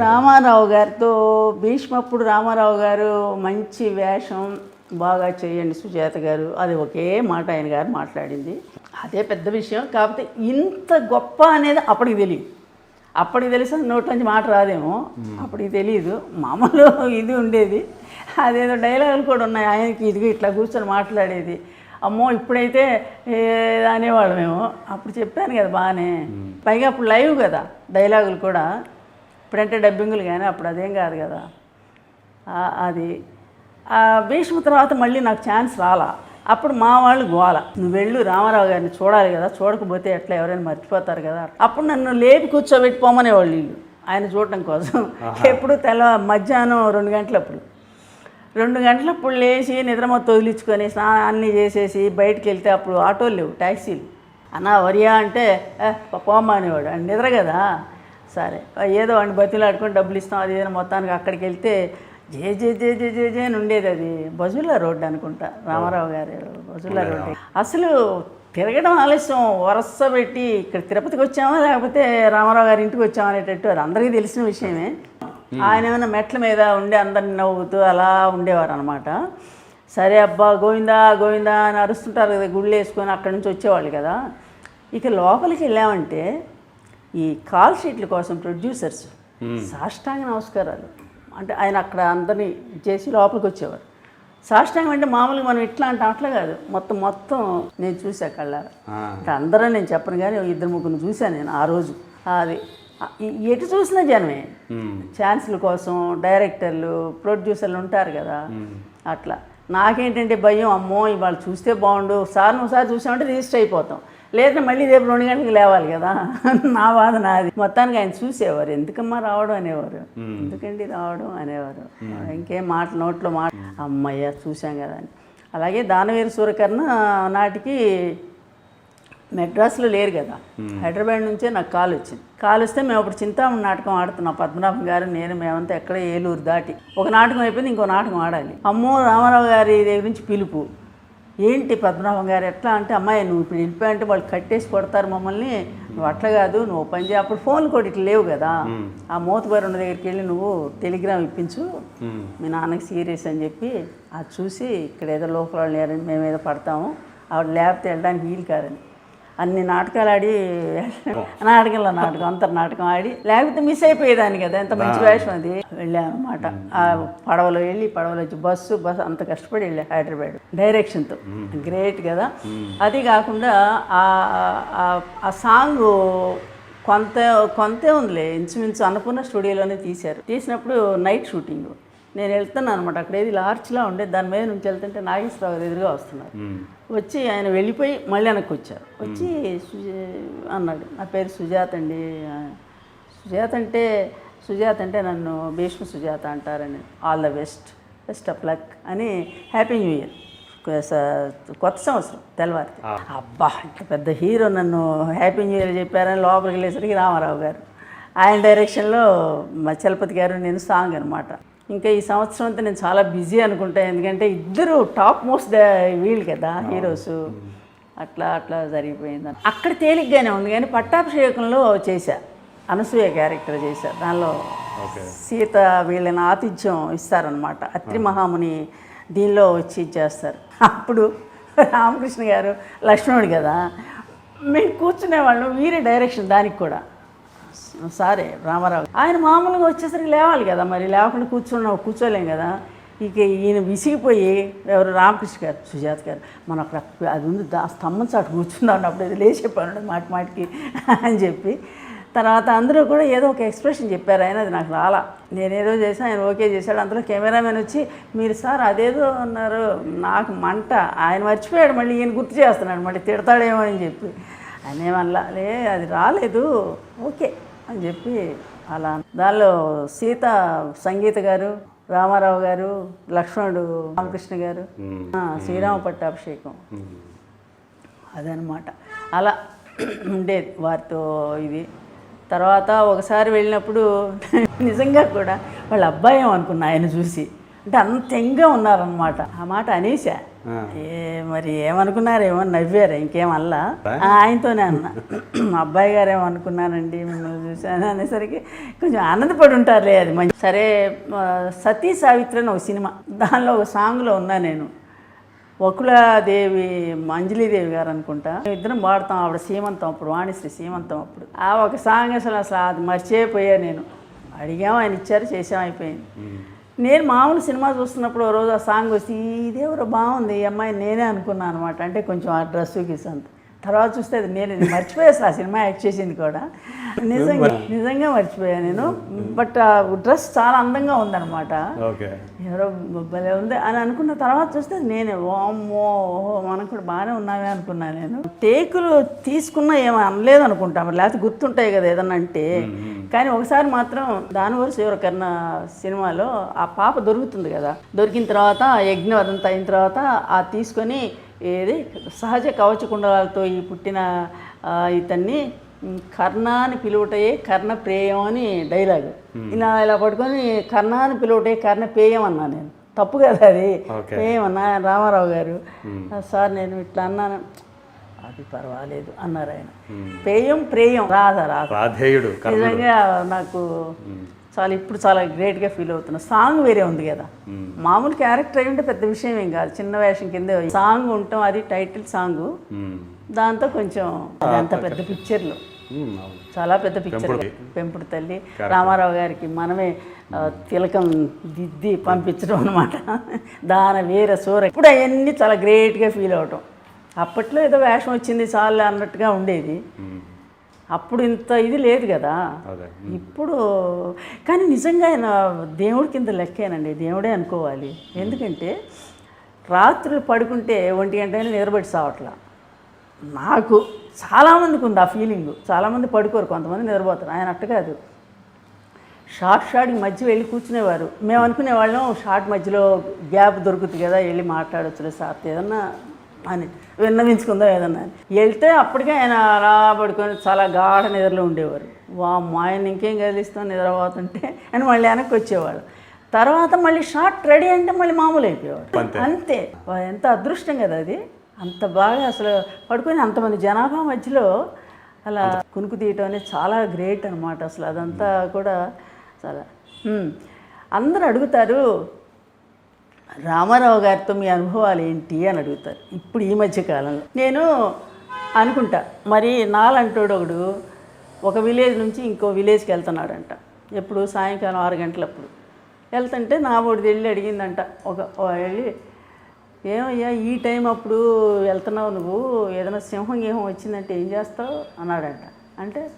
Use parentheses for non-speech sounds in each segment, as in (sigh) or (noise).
రామారావు గారితో భీష్మప్పుడు రామారావు గారు మంచి వేషం బాగా చేయండి సుజాత గారు. అది ఒకే మాట ఆయన గారు మాట్లాడింది. అదే పెద్ద విషయం. కాకపోతే ఇంత గొప్ప అనేది అప్పటికి తెలియదు. అప్పటికి తెలిసిన నోట్లోంచి మాట రాదేమో. అప్పటికి తెలియదు. మామూలు ఇది ఉండేది. అదేదో డైలాగులు కూడా ఉన్నాయి. ఆయనకి ఇదిగో ఇట్లా కూర్చొని మాట్లాడేది. అమ్మో ఇప్పుడైతే అనేవాళ్ళమేమో అప్పుడు చెప్పాను కదా బాగానే పైగా అప్పుడు లైవ్ కదా డైలాగులు కూడా. ఇప్పుడంటే డబ్బింగులు కానీ అప్పుడు అదేం కాదు కదా. అది. ఆ భీష్మ తర్వాత మళ్ళీ నాకు ఛాన్స్ రాలా. అప్పుడు మా వాళ్ళు గోల. నువ్వు వెళ్ళు రామారావు గారిని చూడాలి కదా చూడకపోతే ఎట్లా ఎవరైనా మర్చిపోతారు కదా. అప్పుడు నన్ను లేపి కూర్చోబెట్టి పోమనేవాళ్ళు వీళ్ళు. ఆయన చూడటం కోసం. ఎప్పుడు తెల్ల మధ్యాహ్నం రెండు గంటలప్పుడు. రెండు గంటలప్పుడు లేచి నిద్రమొత్తం వదిలించుకొని స్నానం అన్నీ చేసేసి బయటికి వెళ్తే అప్పుడు ఆటోలు లేవు ట్యాక్సీలు. అన్న వరియా అంటే "ఏ, పోమ్మా అనేవాడు అని నిద్ర కదా. సరే. ఏదో వాడిని బతిలాడుకొని డబ్బులు ఇస్తాం అది ఏదైనా మొత్తానికి అక్కడికి వెళ్తే జే జే జే జే జే జే అని ఉండేది అది. బజుల్లా రోడ్డు అనుకుంటా రామారావు గారు బజుల్లా రోడ్డు. అసలు తిరగడం ఆలస్యం వరస పెట్టి ఇక్కడ తిరుపతికి వచ్చామా లేకపోతే రామారావు గారి ఇంటికి వచ్చామా అనేటట్టు అది అందరికీ తెలిసిన విషయమే. ఆయన ఏమైనా మెట్ల మీద ఉండి అందరిని నవ్వుతూ అలా ఉండేవారు అనమాట సరే అబ్బా గోవిందా గోవిందా అని అరుస్తుంటారు కదా గుళ్ళు వేసుకొని అక్కడి నుంచి వచ్చేవాళ్ళు కదా. ఇక లోపలికి వెళ్ళామంటే ఈ కాల్ షీట్ల కోసం ప్రొడ్యూసర్స్ సాష్టాంగ నమస్కారాలు. అంటే ఆయన అక్కడ అందరినీ చేసి లోపలికి వచ్చేవారు. సాష్టాంగం అంటే మామూలుగా మనం ఇట్లా అంటే అట్లా కాదు. మొత్తం మొత్తం నేను చూసా కళ్ళారా. అంటే అందరూ నేను చెప్పను కానీ ఇద్దరు ముగ్గురు చూశాను నేను ఆ రోజు. అది ఎటు చూసినా జనమే. ఛాన్సుల కోసం డైరెక్టర్లు ప్రొడ్యూసర్లు ఉంటారు కదా. అట్లా. నాకేంటంటే భయం అమ్మో ఇవాళ చూస్తే బాగుండు. సార్ నువ్వు సార్ చూసామంటే రిజిస్టర్ అయిపోతాం. లేదా మళ్ళీ రేపు రెండు గంటలకు లేవాలి కదా. నా బాధ నాది. మొత్తానికి ఆయన చూసేవారు. ఎందుకమ్మా రావడం అనేవారు. ఎందుకండి రావడం అనేవారు. ఇంకేం మాట నోట్లో మాట. అమ్మయ్య చూసాం కదా అని. అలాగే దానవీర సూరకర్ణ నాటికి మెడ్రాస్లో లేరు కదా. హైదరాబాద్ నుంచే నాకు కాల్ వచ్చింది. కాల్ వస్తే మేము అప్పుడు చింతామణి నాటకం ఆడుతున్నాం. పద్మనాభం గారు నేను మేమంతా ఎక్కడ ఏలూరు దాటి. ఒక నాటకం అయిపోయింది ఇంకో నాటకం ఆడాలి. అమ్మో రామారావు గారి దగ్గర నుంచి పిలుపు. ఏంటి పద్మనాభం గారు ఎట్లా అంటే అమ్మాయి నువ్వు ఇప్పుడు వెళ్ళిపోయంటే వాళ్ళు కట్టేసి కొడతారు మమ్మల్ని. నువ్వు అట్లా కాదు నువ్వు పని చేయ. అప్పుడు ఫోన్ కూడా ఇట్లా లేవు కదా. ఆ మోతుబారు ఉన్న దగ్గరికి వెళ్ళి నువ్వు టెలిగ్రామ్ ఇప్పించు. మీ నాన్నకి సీరియస్ అని చెప్పి అది చూసి ఇక్కడ ఏదో లోపల వాళ్ళు మేము ఏదో పడతాము. ఆవిడ లేకపోతే వెళ్ళడానికి వీలు కాదని. అన్ని నాటకాలు ఆడి నాటకంలో నాటకం అంతర్ నాటకం ఆడి లేకపోతే మిస్ అయిపోయేదాన్ని కదా ఎంత మంచి వేషం అది. వెళ్ళాను అనమాట ఆ పడవలో వెళ్ళి పడవలో వచ్చి బస్సు బస్సు అంత కష్టపడి వెళ్ళా హైదరాబాద్. డైరెక్షన్తో. గ్రేట్ కదా. అది కాకుండా ఆ- ఆ- ఆ సాంగ్ కొంత కొంతే ఉందిలే. ఇంచుమించు అన్నపూర్ణ స్టూడియోలోనే తీశారు. తీసినప్పుడు నైట్ షూటింగ్. నేను వెళ్తున్నాను అనమాట అక్కడ ఏది లార్జ్లా ఉండే దాని మీద నుంచి వెళ్తుంటే నాగేశ్వరరావు గారు ఎదురుగా వస్తున్నారు. వచ్చి ఆయన వెళ్ళిపోయి మళ్ళీ వెనక్కి వచ్చారు. వచ్చి అన్నాడు. నా పేరు సుజాత అండి. సుజాత అంటే సుజాత అంటే నన్ను భీష్మ సుజాత అంటారని. All the best. Best of luck అని హ్యాపీ న్యూ ఇయర్. కొత్త సంవత్సరం తెల్లవారి అబ్బా ఇంత పెద్ద హీరో నన్ను హ్యాపీ న్యూ ఇయర్ చెప్పారని లోపలికి వెళ్ళేసరికి రామారావు గారు. ఆయన డైరెక్షన్లో చలపతి గారు నేను సాంగ్ అనమాట ఇంకా ఈ సంవత్సరం అంతా నేను చాలా బిజీ అనుకుంటా ఎందుకంటే ఇద్దరు టాప్ మోస్ట్ వీళ్ళు కదా హీరోస్. అట్లా అట్లా జరిగిపోయింది. అక్కడ తేలిగ్గానే ఉంది కానీ పట్టాభిషేకంలో చేశా. అనసూయ క్యారెక్టర్ చేశా. దానిలో సీత వీళ్ళని ఆతిథ్యం ఇస్తారనమాట అత్రి మహాముని దీనిలో వచ్చి ఇచ్చేస్తారు అప్పుడు రామకృష్ణ గారు లక్ష్మణుడు కదా మేము కూర్చునేవాళ్ళం వీరే డైరెక్షన్ దానికి కూడా. సారే రామారావు. ఆయన మామూలుగా వచ్చేసరికి లేవాలి కదా మరి లేకుండా కూర్చున్నావు కూర్చోలేం కదా. ఇక ఈయన విసిగిపోయి ఎవరు? రామకృష్ణ గారు సుజాత గారు మనం అక్కడ అది ఉంది దా స్తంభం చాటు కూర్చుందా అప్పుడు ఇది లేచే మాటి మాటికి అని చెప్పి. తర్వాత అందరూ కూడా ఏదో ఒక ఎక్స్ప్రెషన్ చెప్పారు ఆయన అది నాకు రాలా. నేనేదో చేశాను ఆయన ఓకే చేశాడు. అందులో కెమెరామెన్ వచ్చి మీరు సార్ అదేదో అన్నారు నాకు మంట. ఆయన మర్చిపోయాడు మళ్ళీ ఈయన గుర్తు చేస్తున్నాడు మళ్ళీ తిడతాడేమో అని చెప్పి. ఏమల్లా లే అది రాలేదు. ఓకే అని చెప్పి అలా దానిలో సీత సంగీత గారు రామారావు గారు లక్ష్మణుడు రామకృష్ణ గారు శ్రీరామ పట్టాభిషేకం. అదనమాట. అలా ఉండేది వారితో ఇది. తర్వాత ఒకసారి వెళ్ళినప్పుడు (laughs) నిజంగా కూడా వాళ్ళ అబ్బాయి అనుకున్నా ఆయన చూసి. అంటే అంత ఎంగా ఉన్నారనమాట ఆ మాట అనేసా మరి ఏమనుకున్నారేమో నవ్వారు ఇంకేమల్లా ఆయనతోనే అన్న. మా అబ్బాయి గారు ఏమనుకున్నానండి మిమ్మల్ని చూశాను అనేసరికి కొంచెం ఆనందపడి ఉంటారులే అది మంచి సరే సతీ సావిత్రి అని ఒక సినిమా. దానిలో ఒక సాంగ్లో ఉన్నా నేను. వకులాదేవి అంజలీదేవి గారు అనుకుంటా. మేము ఇద్దరం పాడతాం ఆవిడ సీమంతం అప్పుడు వాణిశ్రీ సీమంతం అప్పుడు. ఆ ఒక సాంగ్ అసలు అసలు అది మర్చిపోయా నేను. అడిగాం ఆయన ఇచ్చారు చేసాం అయిపోయింది. నేను మామూలు సినిమా చూస్తున్నప్పుడు రోజు ఆ సాంగ్ వచ్చి ఇదేవరో బాగుంది ఈ అమ్మాయి నేనే అనుకున్నాను అనమాట. అంటే కొంచెం ఆ డ్రెస్ గీస్ అంత. తర్వాత చూస్తే అది నేను ఇది మర్చిపోయా అసలు ఆ సినిమా యాక్ట్ చేసింది కూడా. నిజంగా నిజంగా మర్చిపోయా నేను. బట్ ఆ డ్రెస్ చాలా అందంగా ఉందన్నమాట. ఓకే. ఎవరో భలే ఉంది అని అనుకున్న తర్వాత చూస్తే నేనే. వామ్మో ఓహో మనం కూడా బాగానే ఉన్నామే అనుకున్నా నేను. టేకులు తీసుకున్నా ఏమో అనలేదు అనుకుంటా మరి లేకపోతే గుర్తుంటాయి కదా ఏదన్నా అంటే. కానీ ఒకసారి మాత్రం దానివల్ల శివరకర్ణ సినిమాలో ఆ పాప దొరుకుతుంది కదా. దొరికిన తర్వాత యజ్ఞం అదంతా అయిన తర్వాత ఆ తీసుకొని ఏది సహజ కవచ కుండలాలతో ఈ పుట్టిన ఇతన్ని కర్ణ అని పిలువటయే కర్ణ ప్రేయం అని డైలాగ్. ఇలా ఇలా పట్టుకొని కర్ణ అని పిలువటే కర్ణ పేయం అన్నా నేను. తప్పు కదా అది. పేయం అన్నా రామారావు గారు. సార్ నేను ఇట్లా అన్నాను. అది పర్వాలేదు అన్నారు ఆయన. పేయం ప్రేయం. రాధ రాధ. రాధేయుడు నిజంగా నాకు చాలా ఇప్పుడు చాలా గ్రేట్గా ఫీల్ అవుతున్నా సాంగ్ వేరే ఉంది కదా. మామూలు క్యారెక్టర్ అయి ఉంటే పెద్ద విషయం ఏం కాదు. చిన్న వేషం కింద సాంగ్ ఉంటాం అది టైటిల్ సాంగ్. దాంతో కొంచెం అదంత పెద్ద పిక్చర్లు. చాలా పెద్ద పిక్చర్ పెంపుడు. తల్లి. రామారావు గారికి మనమే తిలకం దిద్ది పంపించడం అనమాట దాన వీర సూర. ఇప్పుడు అవన్నీ చాలా గ్రేట్గా ఫీల్ అవటం. అప్పట్లో ఏదో వేషం వచ్చింది చాలు అన్నట్టుగా ఉండేది. అప్పుడు ఇంత ఇది లేదు కదా. ఇప్పుడు కానీ నిజంగా ఆయన దేవుడి కింద లెక్కేనండి. దేవుడే అనుకోవాలి. ఎందుకంటే రాత్రులు పడుకుంటే ఒంటి గంట నిద్రపట్టి సావట్లా నాకు చాలామందికి ఉంది ఆ ఫీలింగ్. చాలామంది పడుకోరు. కొంతమంది నిద్రపోతారు. ఆయన అట్ట కాదు. షార్ట్ షార్ట్కి మధ్య వెళ్ళి కూర్చునేవారు. మేము అనుకునేవాళ్ళం షార్ట్ మధ్యలో గ్యాప్ దొరుకుతుంది కదా వెళ్ళి మాట్లాడొచ్చులే సార్. ఏదన్నా అని. విన్నవించుకుందాం ఏదన్నా వెళ్తే అప్పటికే ఆయన అలా పడుకొని చాలా గాఢ నిద్రలో ఉండేవారు. వా మా ఆయన ఇంకేం కదిలిస్తాం నిద్రపోతుంటే అని మళ్ళీ వెనక్కి వచ్చేవాళ్ళు. తర్వాత మళ్ళీ షార్ట్ రెడీ అంటే మళ్ళీ మామూలు అయిపోయేవారు. అంతే. ఎంత అదృష్టం కదా అది. అంత బాగా అసలు పడుకొని అంతమంది జనాభా మధ్యలో అలా కునుకు తీయటం అనేది చాలా గ్రేట్ అనమాట అసలు అదంతా కూడా చాలా. అందరూ అడుగుతారు రామారావు గారితో మీ అనుభవాలు ఏంటి అని అడుగుతారు. ఇప్పుడు ఈ మధ్య కాలంలో. నేను అనుకుంటా మరి నాలంటోడు ఒకడు ఒక విలేజ్ నుంచి ఇంకో విలేజ్కి వెళ్తున్నాడంట. ఎప్పుడు? సాయంకాలం ఆరు గంటలప్పుడు. వెళ్తుంటే నా వాడు వెళ్ళి అడిగిందంట. ఒక వెళ్ళి ఏమయ్యా ఈ టైం అప్పుడు వెళ్తున్నావు నువ్వు? ఏదైనా సింహం గేహం వచ్చిందంటే ఏం చేస్తావు? అన్నాడంట. అంటే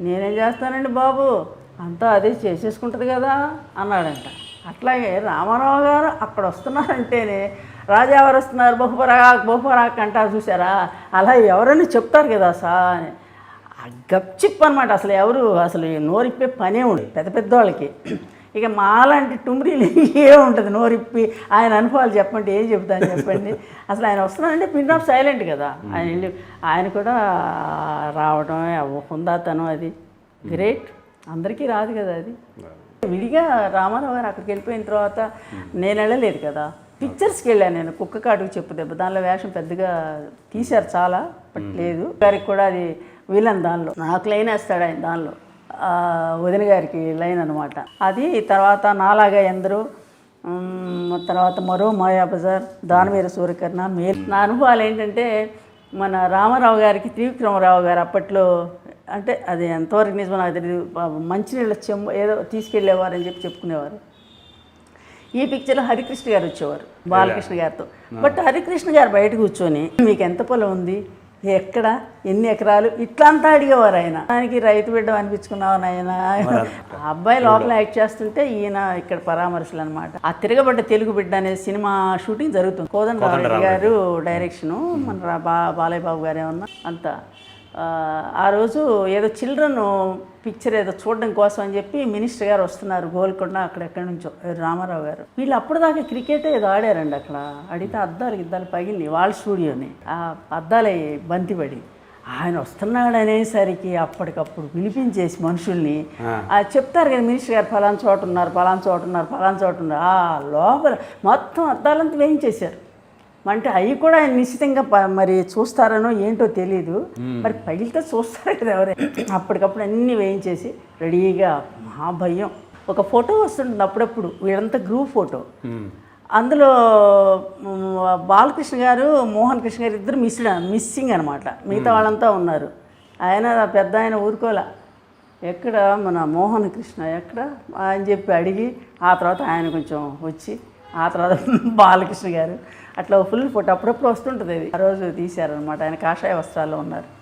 నేనేం చేస్తానండి బాబు? అంతా అదే చేసేసుకుంటుంది కదా? అన్నాడంట. అట్లాగే రామారావు గారు అక్కడ వస్తున్నారంటేనే రాజావారు వస్తున్నారు? బహుపరాక్ బహుపరాక్ అంటారు చూసారా అలా ఎవరని చెప్తారు కదా సార్ అని. గప్చిప్ అనమాట అసలు ఎవరు? అసలు నోరిప్పే పనే ఉండదు పెద్ద పెద్దవాళ్ళకి ఇక మాలాంటి టుమ్రీలు ఉంటుంది నోరిప్పి? ఆయన అనుభవాలు చెప్పండి ఏం చెప్తాను చెప్పండి. అసలు ఆయన వస్తున్నారంటే పిన్ ఆఫ్ సైలెంట్ కదా. ఆయన వెళ్ళి ఆయన కూడా రావడం హుందాతనం అది. గ్రేట్. అందరికీ రాదు కదా అది. విడిగా రామారావు గారు అక్కడికి వెళ్ళిపోయిన తర్వాత నేను వెళ్ళలేదు కదా. పిక్చర్స్కి వెళ్ళాను నేను. కుక్క కాటుకు చెప్పు దెబ్బ. దానిలో వేషం పెద్దగా తీశారు చాలా బట్ లేదు. గారికి కూడా అది విలన్ దానిలో. నాకు లైన్ వేస్తాడు ఆయన దానిలో. వదిన గారికి లైన్ అనమాట అది తర్వాత నాలాగా ఎందరూ తర్వాత మరో మాయా బజార్ దానవీర సూర్యకర్ణ మే నా అనుభవాలు ఏంటంటే మన రామారావు గారికి త్రివిక్రమరావు గారు అప్పట్లో అంటే అది ఎంతవరకు నిజమో నాకు తెలియదు మంచినీళ్ళ చెంబు ఏదో తీసుకెళ్ళేవారని చెప్పి చెప్పుకునేవారు. ఈ పిక్చర్లో హరికృష్ణ గారు వచ్చేవారు బాలకృష్ణ గారితో. బట్ హరికృష్ణ గారు బయట కూర్చొని మీకు ఎంత పొలం ఉంది? ఎక్కడ? ఎన్ని ఎకరాలు? ఇట్లా అంతా అడిగేవారు ఆయన. దానికి రైతు బిడ్డ అనిపించుకున్నావు నాయన? ఆ అబ్బాయి లోపల యాక్ట్ చేస్తుంటే ఈయన ఇక్కడ పరామర్శలు అనమాట ఆ తిరగబడ్డ తెలుగు బిడ్డ అనే సినిమా షూటింగ్ జరుగుతుంది. కోదండరావు గారు డైరెక్షను మన రా- బా బాలయ్య బాబు గారు ఏమన్నా అంతా ఆ, రోజు ఏదో చిల్డ్రన్ పిక్చర్ ఏదో చూడడం కోసం అని చెప్పి మినిస్టర్ గారు వస్తున్నారు గోల్కొండ అక్కడ ఎక్కడి నుంచో రామారావు గారు. వీళ్ళు అప్పటిదాకా క్రికెట్ ఏదో ఆడారండి అక్కడ. అడిగితే అద్దాలు ఇద్దాలు పగిలినాయి వాళ్ళ స్టూడియోని. ఆ అద్దాలే బంతిపడి ఆయన వస్తున్నాడు అనేసరికి అప్పటికప్పుడు పిలిపించేసి మనుషుల్ని. ఆ. చెప్తారు కదా మినిస్టర్ గారు ఫలానా చోట ఉన్నారు ఫలానా చోట ఉన్నారు ఫలానా చోట ఉన్నారు ఆ లోపల మొత్తం అద్దాలంతా వేయించేశారు. అంటే అవి కూడా ఆయన నిశ్చితంగా మరి చూస్తారనో ఏంటో తెలియదు మరి పగిలితే చూస్తారు కదా ఎవరే. అప్పటికప్పుడు అన్నీ వేయించేసి రెడీగా మహా భయం. ఒక ఫోటో వస్తుంటుంది అప్పుడప్పుడు వీళ్ళంతా గ్రూప్ ఫోటో. అందులో మ్, బాలకృష్ణ గారు మోహన్ కృష్ణ గారు ఇద్దరు మిస్ మిస్సింగ్ అనమాట మిగతా వాళ్ళంతా ఉన్నారు. ఆయన పెద్ద ఆయన ఊరుకోలే. ఎక్కడ మన మోహన్ కృష్ణ ఎక్కడ? అని చెప్పి అడిగి ఆ తర్వాత ఆయన కొంచెం వచ్చి ఆ తర్వాత (laughs) బాలకృష్ణ గారు. అట్లా ఫుల్ ఫోటో. అప్పుడప్పుడు వస్తుంటుంది అది. ఆ రోజు తీశారనమాట ఆయన కాషాయ వస్త్రాల్లో ఉన్నారు.